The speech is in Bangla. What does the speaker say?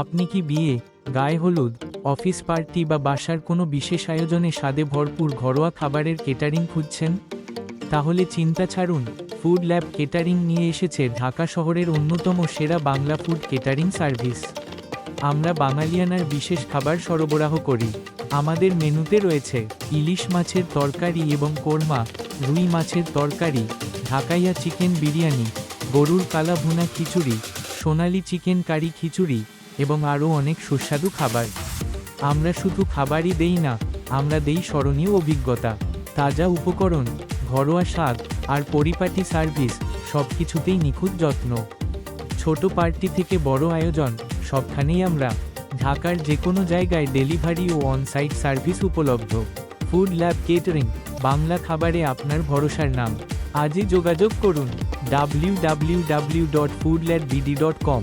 আপনি কি বিয়ে, গায়ে হলুদ, অফিস পার্টি বা বাসার কোনো বিশেষ আয়োজনে স্বাদে ভরপুর ঘরোয়া খাবারের কেটারিং খুঁজছেন? তাহলে চিন্তা ছাড়ুন, ফুড ল্যাব কেটারিং নিয়ে এসেছে ঢাকা শহরের অন্যতম সেরা বাংলা ফুড কেটারিং সার্ভিস। আমরা বাঙালিয়ানার বিশেষ খাবার সরবরাহ করি। আমাদের মেনুতে রয়েছে ইলিশ মাছের তরকারি এবং কোরমা, রুই মাছের তরকারি, ঢাকাইয়া চিকেন বিরিয়ানি, গরুর কালা ভুনা খিচুড়ি, সোনালি চিকেন কারি খিচুড়ি এবং আরও অনেক সুস্বাদু খাবার। আমরা শুধু খাবারই দেই না, আমরা দেই স্মরণীয় অভিজ্ঞতা, তাজা উপকরণ, ঘরোয়া স্বাদ আর পরিপাটি সার্ভিস সব কিছুতেই নিখুঁত যত্ন। ছোট পার্টি থেকে বড় আয়োজন, সবখানেই আমরা ঢাকার যে কোনো জায়গায় ডেলিভারি ও অনসাইট সার্ভিস উপলব্ধ। ফুড ল্যাব কেটারিং, বাংলা খাবারে আপনার ভরসার নাম। আজই যোগাযোগ করুন, W W W dot food lab BD dot com.